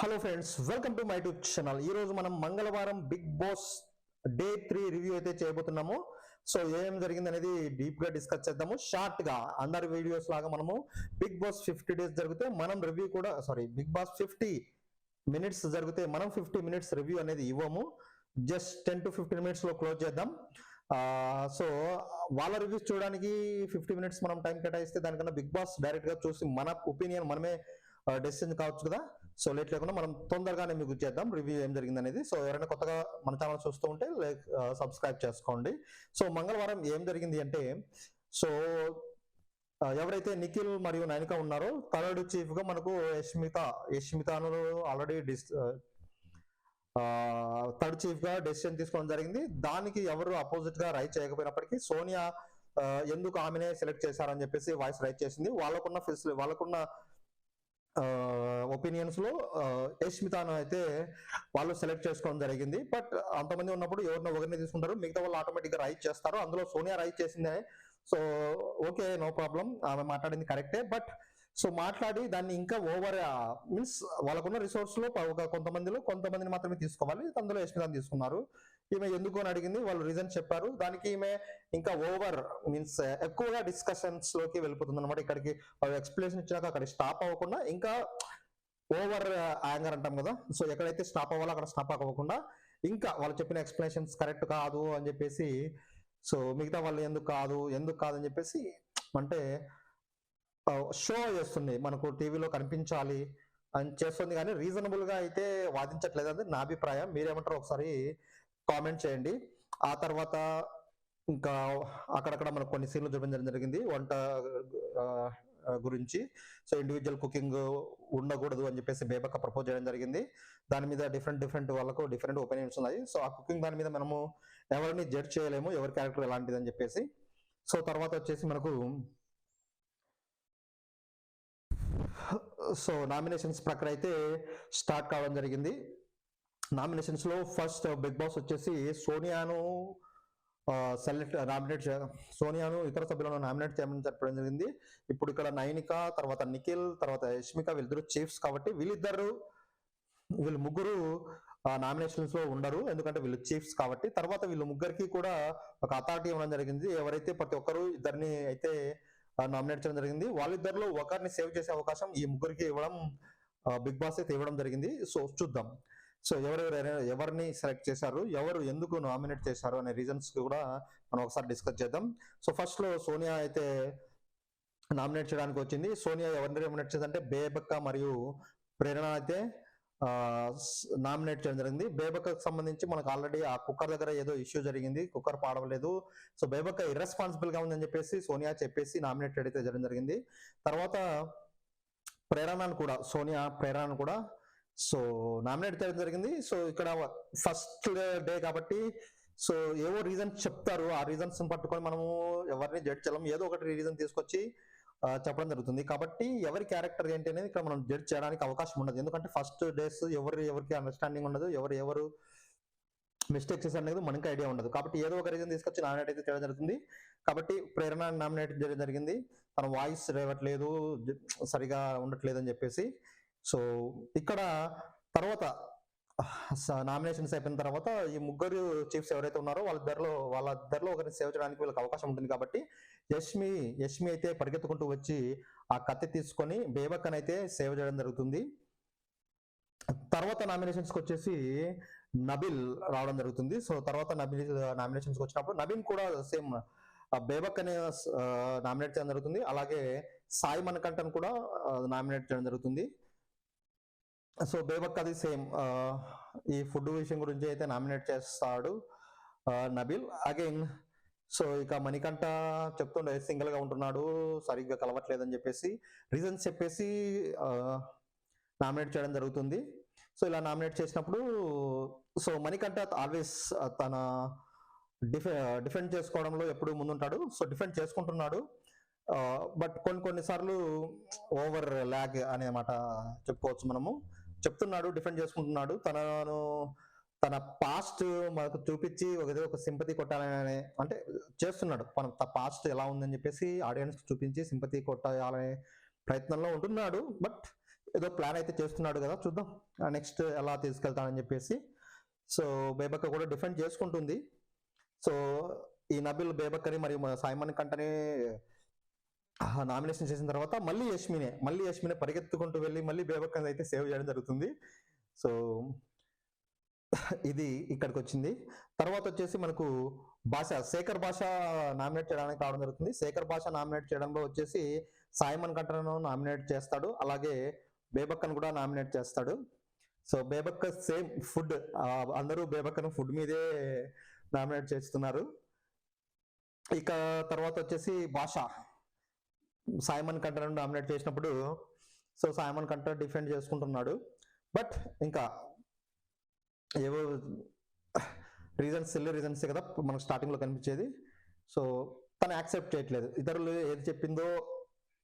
Hello friends welcome to my YouTube channel ఈ రోజు మనం మంగళవారం Bigg Boss day three review అయితే చేయబోతున్నాము. సో ఏం జరిగింది అనేది డీప్గా డిస్కస్ చేద్దాము. షార్ట్గా అందరి వీడియోస్ లాగా మనము బిగ్ బాస్ ఫిఫ్టీ డేస్ జరిగితే మనం రివ్యూ కూడా sorry Bigg Boss fifty minutes జరిగితే మనం ఫిఫ్టీ మినిట్స్ రివ్యూ అనేది ఇవ్వము. జస్ట్ టెన్ టు ఫిఫ్టీన్ మినిట్స్లో క్లోజ్ చేద్దాం. Uh, సో వాళ్ళ రివ్యూస్ చూడడానికి ఫిఫ్టీ మినిట్స్ మనం టైం కేటాయిస్తే దానికన్నా బిగ్ బాస్ డైరెక్ట్గా చూసి మన ఒపీనియన్ మనమే uh, డెసిషన్ కావచ్చు కదా. సో లేట్ లేకుండా మనం తొందరగానే మీకు చేద్దాం. రివ్యూ ఏం జరిగింది అనేది సో ఎవరైనా కొత్తగా మన ఛానల్ చూస్తూ ఉంటే లైక్ సబ్స్క్రైబ్ చేసుకోండి. సో మంగళవారం ఏం జరిగింది అంటే సో ఎవరైతే నిఖిల్ మరియు నైనిక ఉన్నారో థర్డ్ చీఫ్గా మనకు యష్మిత యష్మితను ఆల్రెడీ డిస్ థర్డ్ చీఫ్గా డెసిషన్ తీసుకోవడం జరిగింది. దానికి ఎవరు అపోజిట్గా రైట్ చేయకపోయినప్పటికీ సోనియా ఎందుకు ఆమెనే సెలెక్ట్ చేశారని చెప్పేసి వాయిస్ రైట్ చేసింది. వాళ్ళకున్న ఫెసిలిటీ వాళ్ళకున్న ఒపీనియన్స్లో యష్మితాను అయితే వాళ్ళు సెలెక్ట్ చేసుకోవడం జరిగింది. బట్ అంతమంది ఉన్నప్పుడు ఎవరినో ఒకరిని తీసుకుంటారు. మిగతా వాళ్ళు ఆటోమేటిక్గా రైట్ చేస్తారు. అందులో సోనియా రైట్ చేసిందే. సో ఓకే నో ప్రాబ్లం ఆమె మాట్లాడింది కరెక్టే బట్ సో మాట్లాడి దాన్ని ఇంకా ఓవర్ మీన్స్ వాళ్ళకున్న రిసోర్స్లో ఒక కొంతమందిలో కొంతమందిని మాత్రమే తీసుకోవాలి. అందులో యశ్మితాన్ని తీసుకున్నారు. ఈమె ఎందుకు అని అడిగింది. వాళ్ళు రీజన్ చెప్పారు. దానికి ఈమె ఇంకా ఓవర్ మీన్స్ uh, ఎక్కువగా డిస్కషన్స్లోకి వెళ్ళిపోతుంది అనమాట ఇక్కడికి ఎక్స్ప్లెనేషన్ ఇచ్చినాక అక్కడ స్టాప్ అవ్వకుండా ఇంకా ఓవర్ యాంగర్ uh, అంటాం కదా. సో ఎక్కడైతే స్టాప్ అవ్వాలో అక్కడ స్టాప్ అవ్వకుండా ఇంకా వాళ్ళు చెప్పిన ఎక్స్ప్లెనేషన్స్ కరెక్ట్ కాదు అని చెప్పేసి సో మిగతా వాళ్ళు ఎందుకు కాదు ఎందుకు కాదు అని చెప్పేసి అంటే uh, షో చేస్తుంది. మనకు టీవీలో కనిపించాలి అని చేస్తుంది. కానీ రీజనబుల్గా అయితే వాదించట్లేదు అది నా అభిప్రాయం. మీరేమంటారు ఒకసారి? కామెంట్ చేయండి. ఆ తర్వాత ఇంకా అక్కడక్కడ మనకు కొన్ని సీన్లు చూపించడం జరిగింది. వంట గురించి. సో ఇండివిజువల్ కుకింగ్ ఉండకూడదు అని చెప్పేసి బేబక్క ప్రపోజ్ చేయడం జరిగింది. దాని మీద డిఫరెంట్ డిఫరెంట్ వాళ్ళకు డిఫరెంట్ ఒపీనియన్స్ ఉన్నాయి. సో ఆ కుకింగ్ దాని మీద మనము ఎవరిని జడ్జ్ చేయలేము ఎవరి క్యారెక్టర్ ఎలాంటిది అని చెప్పేసి. సో తర్వాత వచ్చేసి మనకు సో నామినేషన్స్ ప్రక్రియ అయితే స్టార్ట్ కావడం జరిగింది. నామినేషన్స్లో ఫస్ట్ బిగ్ బాస్ వచ్చేసి సోనియాను సెలెక్ట్ నామినేట్ సోనియాను ఇతర సభ్యులను నామినేట్ చేయమని చెప్పడం జరిగింది. ఇప్పుడు ఇక్కడ నైనిక తర్వాత నిఖిల్ తర్వాత యష్మిక వీళ్ళిద్దరు చీఫ్స్ కాబట్టి వీళ్ళిద్దరు వీళ్ళు ముగ్గురు నామినేషన్స్లో ఉండరు. ఎందుకంటే వీళ్ళు చీఫ్స్ కాబట్టి తర్వాత వీళ్ళు ముగ్గురికి కూడా ఒక అథారిటీ ఇవ్వడం జరిగింది. ఎవరైతే ప్రతి ఒక్కరు ఇద్దరిని అయితే నామినేట్ చేయడం జరిగింది వాళ్ళిద్దరిలో ఒకరిని సేవ్ చేసే అవకాశం ఈ ముగ్గురికి ఇవ్వడం బిగ్ బాస్ అయితే ఇవ్వడం జరిగింది. సో చూద్దాం. సో ఎవరెవరు ఎవరిని సెలెక్ట్ చేశారు ఎవరు ఎందుకు నామినేట్ చేశారు అనే రీజన్స్ కూడా మనం ఒకసారి డిస్కస్ చేద్దాం. సో ఫస్ట్లో సోనియా అయితే నామినేట్ చేయడానికి వచ్చింది. సోనియా ఎవరిని నామినేట్ చేసిందంటే బేబక్క మరియు ప్రేరణ అయితే నామినేట్ చేయడం జరిగింది. బేబక్కకు సంబంధించి మనకు ఆల్రెడీ ఆ కుక్కర్ దగ్గర ఏదో ఇష్యూ జరిగింది. కుక్కర్ పాడవలేదు. సో బేబక్క ఇర్రెస్పాన్సిబుల్గా ఉందని చెప్పేసి సోనియా చెప్పేసి నామినేట్ అయితే చేయడం జరిగింది. తర్వాత ప్రేరణను కూడా సోనియా ప్రేరణను కూడా సో నామినేట్ చేయడం జరిగింది. సో ఇక్కడ ఫస్ట్ డే కాబట్టి సో ఏవో రీజన్స్ చెప్తారు. ఆ రీజన్స్ పట్టుకొని మనము ఎవరిని జడ్జ్ చేయడం ఏదో ఒకటి రీజన్ తీసుకొచ్చి చెప్పడం జరుగుతుంది. కాబట్టి ఎవరి క్యారెక్టర్ ఏంటి అనేది ఇక్కడ మనం జడ్జ్ చేయడానికి అవకాశం ఉండదు. ఎందుకంటే ఫస్ట్ డేస్ ఎవరు ఎవరికి అండర్స్టాండింగ్ ఉండదు. ఎవరు ఎవరు మిస్టేక్ చేశారు అనేది మనకి ఐడియా ఉండదు. కాబట్టి ఏదో ఒక రీజన్ తీసుకొచ్చి నామినేట్ అయితే చేయడం జరుగుతుంది. కాబట్టి ప్రేరణ నామినేట్ చేయడం జరిగింది. తన వాయిస్ రేవట్లేదు. సరిగా ఉండట్లేదు అని చెప్పేసి సో ఇక్కడ తర్వాత నామినేషన్స్ అయిపోయిన తర్వాత ఈ ముగ్గురు చీఫ్స్ ఎవరైతే ఉన్నారో వాళ్ళిద్దరిలో వాళ్ళిద్దరిలో ఒకరిని సేవ్ చేయడానికి వీళ్ళకి అవకాశం ఉంటుంది కాబట్టి యష్మి యష్మి అయితే పరిగెత్తుకుంటూ వచ్చి ఆ కత్తి తీసుకొని బేబక్కన్ అయితే సేవ్ చేయడం జరుగుతుంది. తర్వాత నామినేషన్స్కి వచ్చేసి నబిల్ రావడం జరుగుతుంది. సో తర్వాత నబిల్ నామినేషన్స్కి వచ్చినప్పుడు నబీన్ కూడా సేమ్ బేబక్ అనే నామినేట్ చేయడం జరుగుతుంది. అలాగే సాయి మనకంటన్ కూడా నామినేట్ చేయడం జరుగుతుంది. సో బేబక్ అది సేమ్ ఈ ఫుడ్ విషయం గురించి అయితే నామినేట్ చేస్తాడు నబిల్. అగైన్ సో ఇక మణికంఠ చెప్తుండే సింగిల్గా ఉంటున్నాడు సరిగ్గా కలవట్లేదని చెప్పేసి రీజన్స్ చెప్పేసి నామినేట్ చేయడం జరుగుతుంది. సో ఇలా నామినేట్ చేసినప్పుడు సో మణికంఠ ఆల్వేస్ తన డిఫె డిఫెండ్ చేసుకోవడంలో ఎప్పుడు ముందుంటాడు. సో డిఫెండ్ చేసుకుంటున్నాడు. బట్ కొన్ని కొన్నిసార్లు ఓవర్ ల్యాగ్ అనే మాట చెప్పుకోవచ్చు మనము. చెప్తున్నాడు డిఫెండ్ చేసుకుంటున్నాడు. తనను తన పాస్ట్ మనకు చూపించి ఒక ఏదో ఒక సింపతి కొట్టాలని అంటే చేస్తున్నాడు. మన పాస్ట్ ఎలా ఉందని చెప్పేసి ఆడియన్స్ చూపించి సింపతి కొట్టాలనే ప్రయత్నంలో ఉంటున్నాడు. బట్ ఏదో ప్లాన్ అయితే చేస్తున్నాడు కదా చూద్దాం. నెక్స్ట్ ఎలా తీసుకెళ్తానని చెప్పేసి. సో బేబక్క కూడా డిఫెండ్ చేసుకుంటుంది. సో ఈ నబిల్ బేబక్కని మరియు సైమన్ సాయిమన్ కంటని నామినేషన్ చేసిన తర్వాత మళ్ళీ యష్మినే మళ్ళీ యష్మినే పరిగెత్తుకుంటూ వెళ్ళి మళ్ళీ బేబక్కని అయితే సేవ్ చేయడం జరుగుతుంది. సో ఇది ఇక్కడికి వచ్చింది తర్వాత వచ్చేసి మనకు భాష శేఖర్ భాష నామినేట్ చేయడానికి రావడం జరుగుతుంది. శేఖర్ భాష నామినేట్ చేయడంలో వచ్చేసి సాయిమన్ కంటను నామినేట్ చేస్తాడు. అలాగే బేబక్కను కూడా నామినేట్ చేస్తాడు. సో బేబక్క సేమ్ ఫుడ్ అందరూ బేబక్కను ఫుడ్ మీదే నామినేట్ చేస్తున్నారు. ఇక తర్వాత వచ్చేసి భాష. సాయిమన్ కంటర్ నామినేట్ చేసినప్పుడు సో సాయిమన్ కంటర్ డిఫెండ్ చేసుకుంటున్నాడు. బట్ ఇంకా ఏవో రీజన్స్ సిల్లీ రీజన్స్ కదా మనకు స్టార్టింగ్లో కనిపించేది. సో తను యాక్సెప్ట్ చేయట్లేదు. ఇతరులు ఏది చెప్పిందో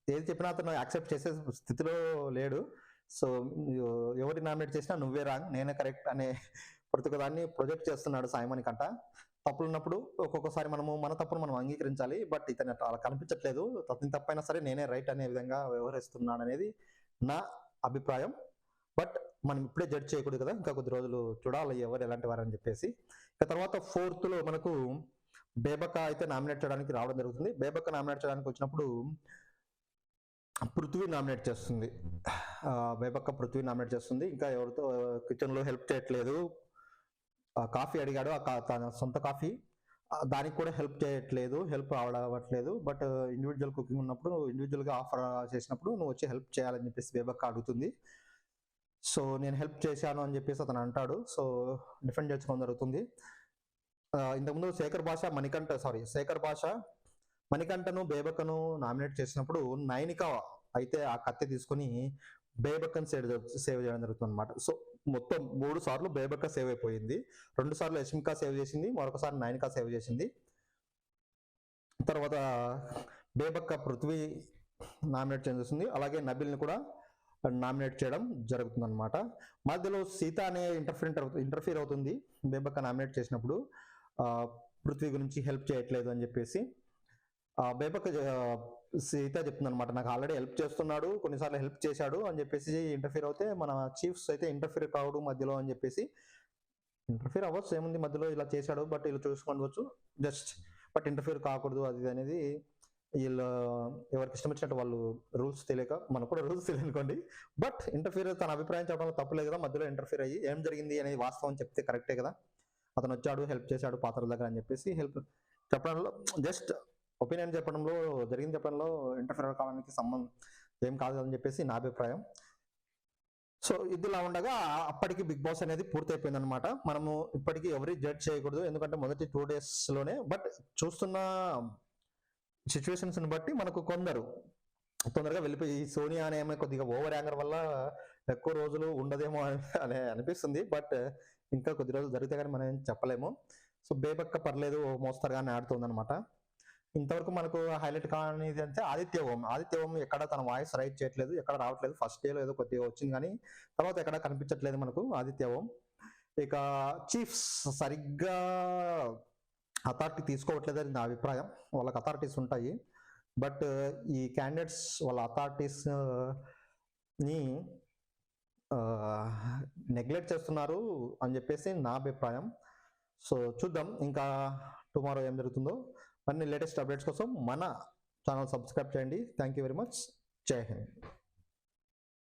ఏది చెప్పినా అతను యాక్సెప్ట్ చేసే స్థితిలో లేడు. సో ఎవరి నామినేట్ చేసినా నువ్వే రాంగ్ నేనే కరెక్ట్ అనే ప్రతి ఒక్క దాన్ని ప్రొజెక్ట్ చేస్తున్నాడు సాయిమని కంట తప్పులు ఉన్నప్పుడు ఒక్కొక్కసారి మనము మన తప్పును మనం అంగీకరించాలి బట్ ఇతను అట్లా అలా కనిపించట్లేదు. అతని తప్పైనా సరే నేనే రైట్ అనే విధంగా వ్యవహరిస్తున్నాను అనేది నా అభిప్రాయం. బట్ మనం ఇప్పుడే జడ్జ్ చేయకూడదు కదా ఇంకా కొద్ది రోజులు చూడాలి ఎవరు ఎలాంటి వారు అని చెప్పేసి. ఇక తర్వాత ఫోర్త్లో మనకు బేబక్క అయితే నామినేట్ చేయడానికి రావడం జరుగుతుంది. బేబక నామినేట్ చేయడానికి వచ్చినప్పుడు పృథ్వీ నామినేట్ చేస్తుంది. బేబక్క పృథ్వీ నామినేట్ చేస్తుంది. ఇంకా ఎవరితో కిచెన్లో హెల్ప్ చేయట్లేదు. కాఫీ అడిగాడు తన సొంత కాఫీ. దానికి కూడా హెల్ప్ చేయట్లేదు హెల్ప్ అవ్వట్లేదు బట్ ఇండివిజువల్ కుకింగ్ ఉన్నప్పుడు ఇండివిజువల్గా ఆఫర్ చేసినప్పుడు నువ్వు వచ్చి హెల్ప్ చేయాలని చెప్పేసి బేబక్క అడుగుతుంది. సో నేను హెల్ప్ చేశాను అని చెప్పేసి అతను అంటాడు. సో డిఫెండ్ చేసుకోవడం జరుగుతుంది. ఇంతకుముందు శేఖర్ భాష మణికంఠ సారీ శేఖర్ భాష మణికంఠను బేబక్కను నామినేట్ చేసినప్పుడు నైనిక అయితే ఆ కత్తి తీసుకొని బేబక్కను సేవ్ సేవ్ చేయడం జరుగుతుంది అనమాట సో మొత్తం మూడు సార్లు బేబక్క సేవ్ అయిపోయింది. రెండు సార్లు యష్మిక సేవ్ చేసింది. మరొకసారి నైనిక సేవ్ చేసింది. తర్వాత బేబక్క పృథ్వీ నామినేట్ చేస్తుంది. అలాగే నబిల్ని కూడా నామినేట్ చేయడం జరుగుతుంది అనమాట మధ్యలో సీత అనే ఇంటర్ఫిరెంట్ ఇంటర్ఫీర్ అవుతుంది. బేబక్క నామినేట్ చేసినప్పుడు పృథ్వీ గురించి హెల్ప్ చేయట్లేదు అని చెప్పేసి ఆ, సీత చెప్తుంది అనమాట నాకు ఆల్రెడీ హెల్ప్ చేస్తున్నాడు కొన్నిసార్లు హెల్ప్ చేశాడు అని చెప్పేసి ఇంటర్ఫీర్ అవుతే మన చీఫ్స్ అయితే ఇంటర్ఫీర్ కావడు మధ్యలో అని చెప్పేసి. ఇంటర్ఫీర్ అవ్వచ్చు ఏముంది మధ్యలో ఇలా చేశాడు బట్ ఇలా చూసుకోవచ్చు జస్ట్ బట్ ఇంటర్ఫీర్ కాకూడదు అది ఇది అనేది వీళ్ళు ఎవరికి ఇష్టం వచ్చినట్టు వాళ్ళు రూల్స్ తెలియక మనకు కూడా రూల్స్ తెలియనుకోండి బట్ ఇంటర్ఫీర్ తన అభిప్రాయం చెప్పడంలో తప్పులేదు కదా మధ్యలో ఇంటర్ఫీర్ అయ్యి ఏం జరిగింది అనేది వాస్తవం చెప్తే కరెక్టే కదా. అతను వచ్చాడు హెల్ప్ చేశాడు పాత్ర దగ్గర అని చెప్పేసి హెల్ప్ చెప్పడంలో జస్ట్ ఒపీనియన్ చెప్పడంలో జరిగింది చెప్పడంలో ఇంటర్ఫీర్ కావడానికి సంబంధం ఏం కాదు అని చెప్పేసి నా అభిప్రాయం. సో ఇదిలా ఉండగా అప్పటికి బిగ్ బాస్ అనేది పూర్తయిపోయింది అనమాట మనము ఇప్పటికీ ఎవరి జడ్జ్ చేయకూడదు. ఎందుకంటే మొదటి టూ డేస్లోనే బట్ చూస్తున్న సిచ్యువేషన్స్ని బట్టి మనకు కొందరు తొందరగా వెళ్ళిపోయి సోనియా అనే ఆమె కొద్దిగా ఓవర్ యాంగర్ వల్ల ఎక్కువ రోజులు ఉండదేమో అని అనిపిస్తుంది. బట్ ఇంకా కొద్ది రోజులు జరిగితే కానీ మనం ఏం చెప్పలేము. సో బేబక్క పర్లేదు మోస్తారు మోస్తరుగానే ఆడుతుంది అనమాట ఇంతవరకు మనకు హైలైట్ కానిది అంటే ఆదిత్య ఓం. ఆదిత్య ఓం ఎక్కడ తన వాయిస్ రైట్ చేయట్లేదు ఎక్కడ రావట్లేదు. ఫస్ట్ డేలో ఏదో కొద్దిగా వచ్చింది కానీ తర్వాత ఎక్కడ కనిపించట్లేదు మనకు ఆదిత్య ఓం. ఇక చీఫ్స్ సరిగ్గా అథారిటీ తీసుకోవట్లేదు అని నా అభిప్రాయం. వాళ్ళకి అథారిటీస్ ఉంటాయి. బట్ ఈ క్యాండిడేట్స్ వాళ్ళ అథారిటీస్ని నెగ్లెక్ట్ చేస్తున్నారు అని చెప్పేసి నా అభిప్రాయం. సో చూద్దాం. ఇంకా టుమారో ఏం జరుగుతుందో. అన్ని లేటెస్ట్ అప్డేట్స్ కోసం మన ఛానల్ సబ్స్క్రైబ్ చేయండి. థ్యాంక్ యూ వెరీ మచ్ జై హింద్.